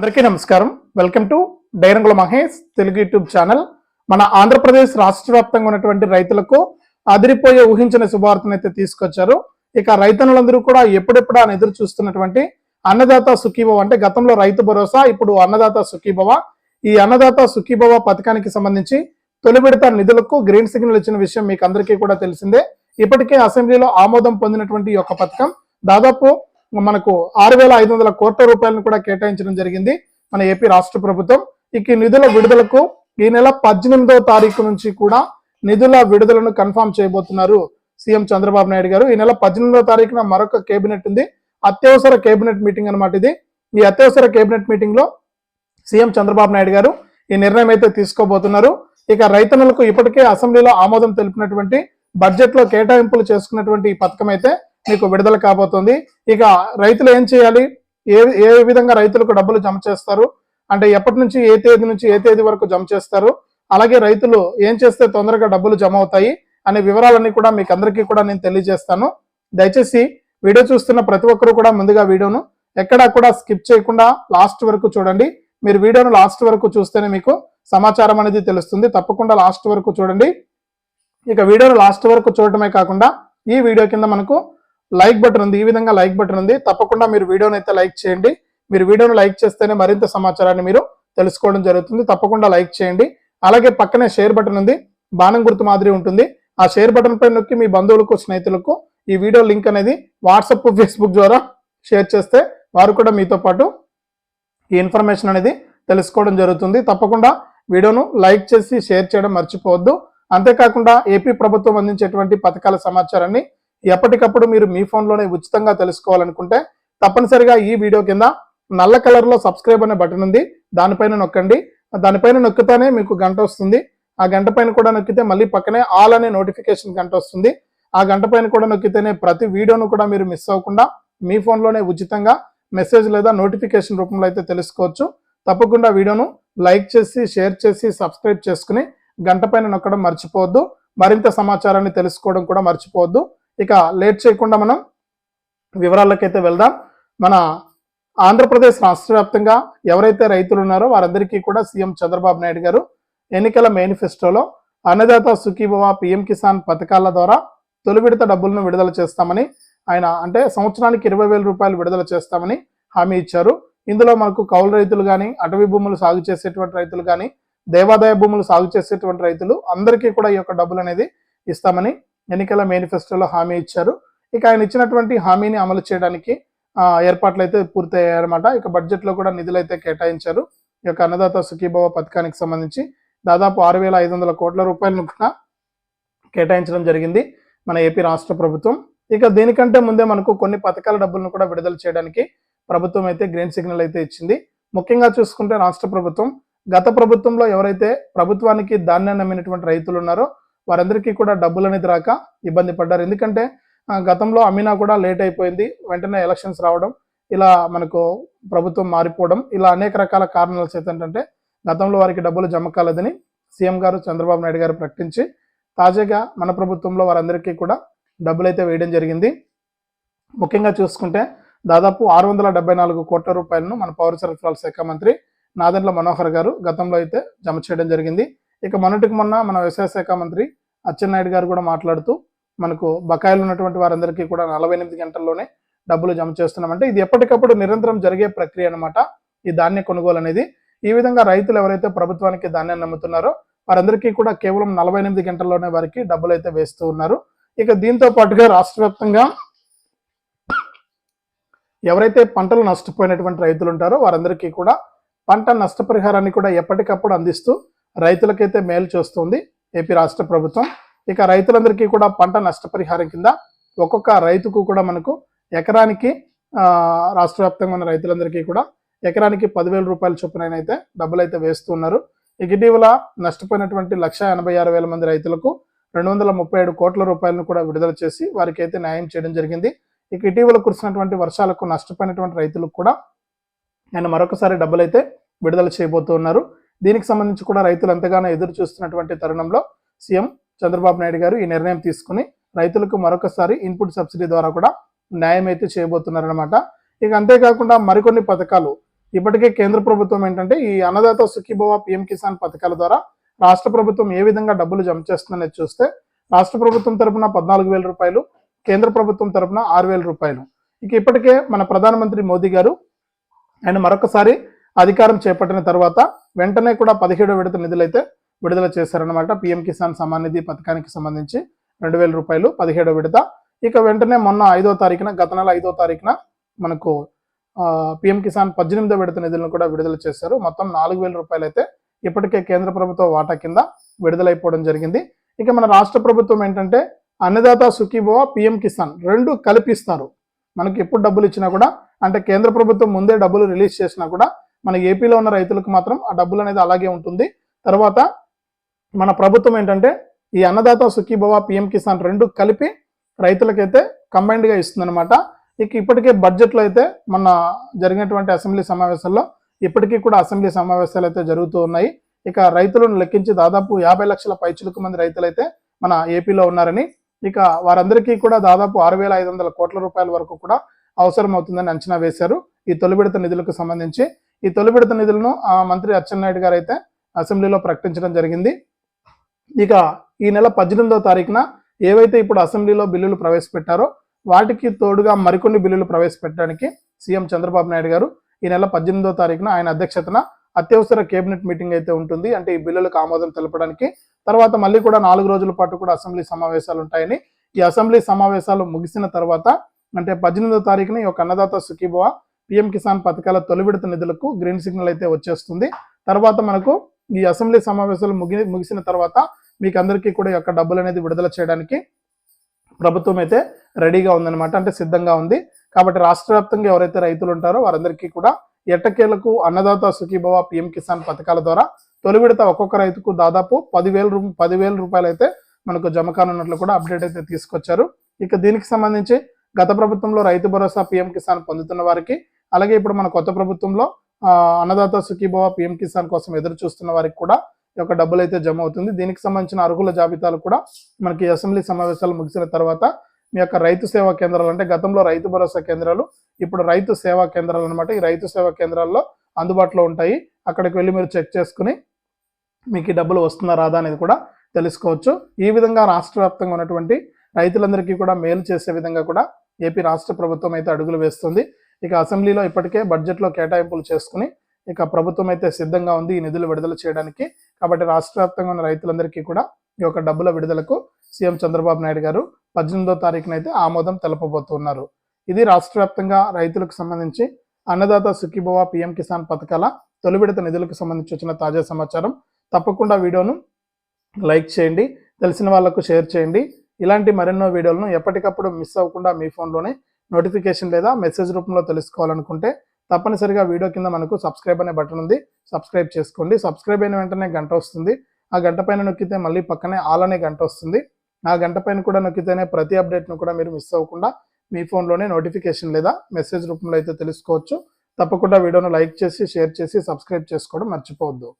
అందరికీ నమస్కారం. Welcome to డైరంగుల మహేష్ తెలుగు యూట్యూబ్ ఛానల్. మన ఆంధ్రప్రదేశ్ రాష్ట్ర వ్యాప్తంగా ఉన్నటువంటి రైతులకు అదిరిపోయే ఊహించిన శుభార్తను అయితే తీసుకొచ్చారు. ఇక రైతన్నులందరూ కూడా ఎప్పుడెప్పుడు అని ఎదురు చూస్తున్నటువంటి అన్నదాత సుఖీభవ అంటే గతంలో రైతు భరోసా ఇప్పుడు అన్నదాత సుఖీభవ. ఈ అన్నదాత సుఖీభవ పథకానికి సంబంధించి తొలి విడత నిధులకు గ్రీన్ సిగ్నల్ ఇచ్చిన విషయం మీకు అందరికీ కూడా తెలిసిందే. ఇప్పటికే అసెంబ్లీలో ఆమోదం పొందినటువంటి ఈ యొక్క పథకం దాదాపు మనకు ఆరు వేల ఐదు వందల కోట్ల రూపాయలను కూడా కేటాయించడం జరిగింది మన ఏపీ రాష్ట్ర ప్రభుత్వం. ఇక ఈ నిధుల విడుదలకు ఈ నెల పద్దెనిమిదవ తారీఖు నుంచి కూడా నిధుల విడుదలను కన్ఫర్మ్ చేయబోతున్నారు సీఎం చంద్రబాబు నాయుడు గారు. ఈ నెల పద్దెనిమిదవ తారీఖున మరొక కేబినెట్ ఉంది. అత్యవసర కేబినెట్ మీటింగ్ అన్నమాట ఇది. ఈ అత్యవసర కేబినెట్ మీటింగ్లో సీఎం చంద్రబాబు నాయుడు గారు ఈ నిర్ణయం అయితే తీసుకోబోతున్నారు. ఇక రైతన్నలకు ఇప్పటికే అసెంబ్లీలో ఆమోదం తెలిపినటువంటి బడ్జెట్లో కేటాయింపులు చేసుకున్నటువంటి ఈ పథకం అయితే మీకు విడుదల కాబోతుంది. ఇక రైతులు ఏం చేయాలి? ఏ ఏ విధంగా రైతులకు డబ్బులు జమ చేస్తారు? అంటే ఎప్పటి నుంచి ఏ తేదీ నుంచి ఏ తేదీ వరకు జమ చేస్తారు? అలాగే రైతులు ఏం చేస్తే తొందరగా డబ్బులు జమ అవుతాయి? అనే వివరాలన్నీ కూడా మీకు అందరికీ కూడా నేను తెలియజేస్తాను. దయచేసి వీడియో చూస్తున్న ప్రతి ఒక్కరు కూడా ముందుగా వీడియోను ఎక్కడా కూడా స్కిప్ చేయకుండా లాస్ట్ వరకు చూడండి. మీరు వీడియోను లాస్ట్ వరకు చూస్తేనే మీకు సమాచారం అనేది తెలుస్తుంది. తప్పకుండా లాస్ట్ వరకు చూడండి. ఇక వీడియోను లాస్ట్ వరకు చూడటమే కాకుండా ఈ వీడియో కింద మనకు లైక్ బటన్ ఉంది ఈ విధంగా లైక్ బటన్ ఉంది. తప్పకుండా మీరు వీడియోని అయితే లైక్ చేయండి. మీరు వీడియోను లైక్ చేస్తేనే మరింత సమాచారాన్ని మీరు తెలుసుకోవడం జరుగుతుంది. తప్పకుండా లైక్ చేయండి. అలాగే పక్కనే షేర్ బటన్ ఉంది. బాణం గుర్తు మాదిరి ఉంటుంది. ఆ షేర్ బటన్ పై నొక్కి మీ బంధువులకు స్నేహితులకు ఈ వీడియో లింక్ అనేది వాట్సాప్ ఫేస్బుక్ ద్వారా షేర్ చేస్తే వారు కూడా మీతో పాటు ఈ ఇన్ఫర్మేషన్ అనేది తెలుసుకోవడం జరుగుతుంది. తప్పకుండా వీడియోను లైక్ చేసి షేర్ చేయడం మర్చిపోవద్దు. అంతేకాకుండా ఏపీ ప్రభుత్వం అందించేటువంటి పథకాల సమాచారాన్ని ఎప్పటికప్పుడు మీరు మీ ఫోన్లోనే ఉచితంగా తెలుసుకోవాలనుకుంటే తప్పనిసరిగా ఈ వీడియో కింద నల్ల కలర్లో సబ్స్క్రైబ్ అనే బటన్ ఉంది. దానిపైన నొక్కండి. దానిపైన నొక్కితేనే మీకు గంట వస్తుంది. ఆ గంట పైన కూడా నొక్కితే మళ్ళీ పక్కనే ఆల్ అనే నోటిఫికేషన్ గంట వస్తుంది. ఆ గంట పైన కూడా నొక్కితేనే ప్రతి వీడియోను కూడా మీరు మిస్ అవ్వకుండా మీ ఫోన్లోనే ఉచితంగా మెసేజ్ లేదా నోటిఫికేషన్ రూపంలో అయితే తెలుసుకోవచ్చు. తప్పకుండా వీడియోను లైక్ చేసి షేర్ చేసి సబ్స్క్రైబ్ చేసుకుని గంట పైన నొక్కడం మర్చిపోవద్దు. మరింత సమాచారాన్ని తెలుసుకోవడం కూడా మర్చిపోవద్దు. ఇక లేట్ చేయకుండా మనం వివరాలకైతే వెళ్దాం. మన ఆంధ్రప్రదేశ్ రాష్ట్ర వ్యాప్తంగా ఎవరైతే రైతులు ఉన్నారో వారందరికీ కూడా సీఎం చంద్రబాబు నాయుడు గారు ఎన్నికల మేనిఫెస్టోలో అన్నదాత సుఖీభవ పిఎం కిసాన్ పథకాల ద్వారా తొలి విడత డబ్బులను విడుదల చేస్తామని ఆయన అంటే సంవత్సరానికి ఇరవై వేల రూపాయలు విడుదల చేస్తామని హామీ ఇచ్చారు. ఇందులో మనకు కౌలు రైతులు కానీ అటవీ భూములు సాగు చేసేటువంటి రైతులు కానీ దేవాదాయ భూములు సాగు చేసేటువంటి రైతులు అందరికీ కూడా ఈ యొక్క డబ్బులు అనేది ఇస్తామని ఎన్నికల మేనిఫెస్టోలో హామీ ఇచ్చారు. ఇక ఆయన ఇచ్చినటువంటి హామీని అమలు చేయడానికి ఏర్పాట్లు అయితే పూర్తయ్యాయన్నమాట. ఇక బడ్జెట్లో కూడా నిధులు అయితే కేటాయించారు. ఈ యొక్క అన్నదాత సుఖీభవ పథకానికి సంబంధించి దాదాపు ఆరు వేల ఐదు వందల కోట్ల రూపాయలను కూడా కేటాయించడం జరిగింది మన ఏపీ రాష్ట్ర ప్రభుత్వం. ఇక దీనికంటే ముందే మనకు కొన్ని పథకాల డబ్బులను కూడా విడుదల చేయడానికి ప్రభుత్వం అయితే గ్రీన్ సిగ్నల్ అయితే ఇచ్చింది. ముఖ్యంగా చూసుకుంటే రాష్ట్ర ప్రభుత్వం గత ప్రభుత్వంలో ఎవరైతే ప్రభుత్వానికి ధాన్యాన్ని నమ్మినటువంటి రైతులు ఉన్నారో వారందరికీ కూడా డబ్బులు అనేది రాక ఇబ్బంది పడ్డారు. ఎందుకంటే గతంలో అమ్మినా కూడా లేట్ అయిపోయింది. వెంటనే ఎలక్షన్స్ రావడం ఇలా మనకు ప్రభుత్వం మారిపోవడం ఇలా అనేక రకాల కారణాలు చేత ఏంటంటే గతంలో వారికి డబ్బులు జమ కాలేదని సీఎం గారు చంద్రబాబు నాయుడు గారు ప్రకటించి తాజాగా మన ప్రభుత్వంలో వారందరికీ కూడా డబ్బులు అయితే వేయడం జరిగింది. ముఖ్యంగా చూసుకుంటే దాదాపు ఆరు వందల డెబ్బై నాలుగు కోట్ల రూపాయలను మన పౌర సరఫరాల శాఖ మంత్రి నాదెండ్ల మనోహర్ గారు గతంలో అయితే జమ చేయడం జరిగింది. ఇక మొన్నటికి మొన్న మన వ్యవసాయ శాఖ మంత్రి అచ్చెన్నాయుడు గారు కూడా మాట్లాడుతూ మనకు బకాయిలు ఉన్నటువంటి వారందరికీ కూడా నలభై ఎనిమిది గంటల్లోనే డబ్బులు జమ చేస్తున్నామంటే ఇది ఎప్పటికప్పుడు నిరంతరం జరిగే ప్రక్రియ అన్నమాట. ఈ ధాన్య కొనుగోలు అనేది ఈ విధంగా రైతులు ఎవరైతే ప్రభుత్వానికి ధాన్యాన్ని నమ్ముతున్నారో వారందరికీ కూడా కేవలం నలభై ఎనిమిది గంటల్లోనే వారికి డబ్బులు అయితే వేస్తూ ఉన్నారు. ఇక దీంతో పాటుగా రాష్ట్ర వ్యాప్తంగా ఎవరైతే పంటలు నష్టపోయినటువంటి రైతులు ఉంటారో వారందరికీ కూడా పంట నష్టపరిహారాన్ని కూడా ఎప్పటికప్పుడు అందిస్తూ రైతులకైతే మేలు చేస్తుంది ఏపీ రాష్ట్ర ప్రభుత్వం. ఇక రైతులందరికీ కూడా పంట నష్టపరిహారం కింద ఒక్కొక్క రైతుకు కూడా మనకు ఎకరానికి రాష్ట్ర వ్యాప్తంగా ఉన్న రైతులందరికీ కూడా ఎకరానికి పదివేల రూపాయల చొప్పున అయితే డబ్బులు అయితే వేస్తున్నారు ఇక ఇటీవల నష్టపోయినటువంటి లక్ష ఎనభై ఆరు వేల మంది రైతులకు రెండు వందల ముప్పై ఏడు కోట్ల రూపాయలను కూడా విడుదల చేసి వారికి అయితే న్యాయం చేయడం జరిగింది. ఇక ఇటీవల కురిసినటువంటి వర్షాలకు నష్టపోయినటువంటి రైతులకు కూడా ఆయన మరొకసారి డబ్బులైతే విడుదల చేయబోతున్నారు దీనికి సంబంధించి కూడా రైతులు ఎంతగానో ఎదురు చూస్తున్నటువంటి తరుణంలో సీఎం చంద్రబాబు నాయుడు గారు ఈ నిర్ణయం తీసుకుని రైతులకు మరొకసారి ఇన్పుట్ సబ్సిడీ ద్వారా కూడా న్యాయం అయితే చేయబోతున్నారనమాట ఇక అంతేకాకుండా మరికొన్ని పథకాలు. ఇప్పటికే కేంద్ర ప్రభుత్వం ఏంటంటే ఈ అన్నదాత సుఖీభవ పిఎం కిసాన్ పథకాల ద్వారా రాష్ట్ర ప్రభుత్వం ఏ విధంగా డబ్బులు జమ చేస్తుందనేది చూస్తే రాష్ట్ర ప్రభుత్వం తరపున పద్నాలుగు వేల రూపాయలు కేంద్ర ప్రభుత్వం తరపున ఆరు వేల రూపాయలు. ఇక ఇప్పటికే మన ప్రధానమంత్రి మోదీ గారు ఆయన మరొకసారి అధికారం చేపట్టిన తర్వాత వెంటనే కూడా పదిహేడో విడత నిధులైతే విడుదల చేశారనమాట పిఎం కిసాన్ సమాన్ నిధి పథకానికి సంబంధించి రెండు వేల రూపాయలు పదిహేడో విడత. ఇక వెంటనే మొన్న ఐదో తారీఖున గత నెల ఐదో తారీఖున మనకు పిఎం కిసాన్ పద్దెనిమిదో విడత నిధులను కూడా విడుదల చేశారు. మొత్తం నాలుగు వేల రూపాయలు అయితే ఇప్పటికే కేంద్ర ప్రభుత్వ వాటా కింద విడుదలైపోవడం జరిగింది. ఇక మన రాష్ట్ర ప్రభుత్వం ఏంటంటే అన్నదాత సుఖీభవ పిఎం కిసాన్ రెండు కల్పిస్తారు. మనకి ఎప్పుడు డబ్బులు ఇచ్చినా కూడా అంటే కేంద్ర ప్రభుత్వం ముందే డబ్బులు రిలీజ్ చేసినా కూడా మన ఏపీలో ఉన్న రైతులకు మాత్రం ఆ డబ్బులు అనేది అలాగే ఉంటుంది. తర్వాత మన ప్రభుత్వం ఏంటంటే ఈ అన్నదాత సుఖీభవ పిఎం కిసాన్ రెండు కలిపి రైతులకైతే కంబైన్డ్గా ఇస్తుందన్నమాట. ఇక ఇప్పటికే బడ్జెట్లో అయితే మన జరిగినటువంటి అసెంబ్లీ సమావేశాల్లో ఇప్పటికీ కూడా అసెంబ్లీ సమావేశాలు అయితే జరుగుతూ ఉన్నాయి. ఇక రైతులను లెక్కించి దాదాపు యాభై లక్షల పైచులకు మంది రైతులైతే మన ఏపీలో ఉన్నారని ఇక వారందరికీ కూడా దాదాపు ఆరు వేల ఐదు వందల కోట్ల రూపాయల వరకు కూడా అవసరం అవుతుందని అంచనా వేశారు. ఈ తొలి విడత నిధులకు సంబంధించి ఈ తొలి విడత నిధులను ఆ మంత్రి అచ్చెన్నాయుడు గారు అయితే అసెంబ్లీలో ప్రకటించడం జరిగింది. ఇక ఈ నెల పద్దెనిమిదో తారీఖున ఏవైతే ఇప్పుడు అసెంబ్లీలో బిల్లులు ప్రవేశపెట్టారో వాటికి తోడుగా మరికొన్ని బిల్లులు ప్రవేశపెట్టడానికి సీఎం చంద్రబాబు నాయుడు గారు ఈ నెల పద్దెనిమిదో తారీఖున ఆయన అధ్యక్షతన అత్యవసర కేబినెట్ మీటింగ్ అయితే ఉంటుంది. అంటే ఈ బిల్లులకు ఆమోదం తెలపడానికి. తర్వాత మళ్ళీ కూడా నాలుగు రోజుల పాటు కూడా అసెంబ్లీ సమావేశాలు ఉంటాయని. ఈ అసెంబ్లీ సమావేశాలు ముగిసిన తర్వాత అంటే పద్దెనిమిదో తారీఖున ఈ యొక్క అన్నదాత సుఖీభవ పిఎం కిసాన్ పథకాల తొలి విడత నిధులకు గ్రీన్ సిగ్నల్ అయితే వచ్చేస్తుంది. తర్వాత మనకు ఈ అసెంబ్లీ సమావేశాలు ముగి ముగిసిన తర్వాత మీకు అందరికీ కూడా యొక్క డబ్బులు అనేది విడుదల చేయడానికి ప్రభుత్వం అయితే రెడీగా ఉందన్నమాట అంటే సిద్ధంగా ఉంది. కాబట్టి రాష్ట్ర వ్యాప్తంగా ఎవరైతే రైతులు ఉంటారో వారందరికీ కూడా ఎట్టకేలకు అన్నదాత సుఖీభవ పిఎం కిసాన్ పథకాల ద్వారా తొలి విడత ఒక్కొక్క రైతుకు దాదాపు పదివేల రూ పదివేల రూపాయలు అయితే మనకు జమ కానున్నట్లు కూడా అప్డేట్ అయితే తీసుకొచ్చారు. ఇక దీనికి సంబంధించి గత ప్రభుత్వంలో రైతు భరోసా పిఎం కిసాన్ పొందుతున్న వారికి అలాగే ఇప్పుడు మన కొత్త ప్రభుత్వంలో అన్నదాత సుఖీభవ పిఎం కిసాన్ కోసం ఎదురు చూస్తున్న వారికి కూడా ఈ యొక్క డబ్బులు అయితే జమ అవుతుంది. దీనికి సంబంధించిన అర్హుల జాబితాలు కూడా మనకి అసెంబ్లీ సమావేశాలు ముగిసిన తర్వాత మీ యొక్క రైతు సేవా కేంద్రాలు అంటే గతంలో రైతు భరోసా కేంద్రాలు ఇప్పుడు రైతు సేవా కేంద్రాలు అనమాట ఈ రైతు సేవా కేంద్రాల్లో అందుబాటులో ఉంటాయి. అక్కడికి వెళ్ళి మీరు చెక్ చేసుకుని మీకు ఈ డబ్బులు వస్తుందా రాదా అనేది కూడా తెలుసుకోవచ్చు. ఈ విధంగా రాష్ట్ర వ్యాప్తంగా ఉన్నటువంటి రైతులందరికీ కూడా మేలు చేసే విధంగా కూడా ఏపీ రాష్ట్ర ప్రభుత్వం అయితే అడుగులు వేస్తుంది. ఇక అసెంబ్లీలో ఇప్పటికే బడ్జెట్లో కేటాయింపులు చేసుకుని ఇక ప్రభుత్వం అయితే సిద్ధంగా ఉంది ఈ నిధులు విడుదల చేయడానికి. కాబట్టి రాష్ట్ర వ్యాప్తంగా ఉన్న రైతులందరికీ కూడా ఈ యొక్క డబ్బుల విడుదలకు సీఎం చంద్రబాబు నాయుడు గారు పద్దెనిమిదో తారీఖున అయితే ఆమోదం తెలపబోతున్నారు ఇది రాష్ట్ర వ్యాప్తంగా రైతులకు సంబంధించి అన్నదాత సుఖీభవ పిఎం కిసాన్ పథకాల తొలి విడత నిధులకు సంబంధించి వచ్చిన తాజా సమాచారం. తప్పకుండా వీడియోను లైక్ చేయండి తెలిసిన వాళ్ళకు షేర్ చేయండి. ఇలాంటి మరెన్నో వీడియోలను ఎప్పటికప్పుడు మిస్ అవ్వకుండా మీ ఫోన్లోనే నోటిఫికేషన్ లేదా మెసేజ్ రూపంలో తెలుసుకోవాలనుకుంటే తప్పనిసరిగా వీడియో కింద మనకు సబ్స్క్రైబ్ అనే బటన్ ఉంది. సబ్స్క్రైబ్ చేసుకోండి. సబ్స్క్రైబ్ అయిన వెంటనే గంట వస్తుంది. ఆ గంట పైన నొక్కితే మళ్ళీ పక్కనే ఆల్ అనే గంట వస్తుంది. ఆ గంట పైన కూడా నొక్కితేనే ప్రతి అప్డేట్ను కూడా మీరు మిస్ అవ్వకుండా మీ ఫోన్లోనే నోటిఫికేషన్ లేదా మెసేజ్ రూపంలో అయితే తెలుసుకోవచ్చు. తప్పకుండా వీడియోను లైక్ చేసి షేర్ చేసి సబ్స్క్రైబ్ చేసుకోవడం మర్చిపోవద్దు.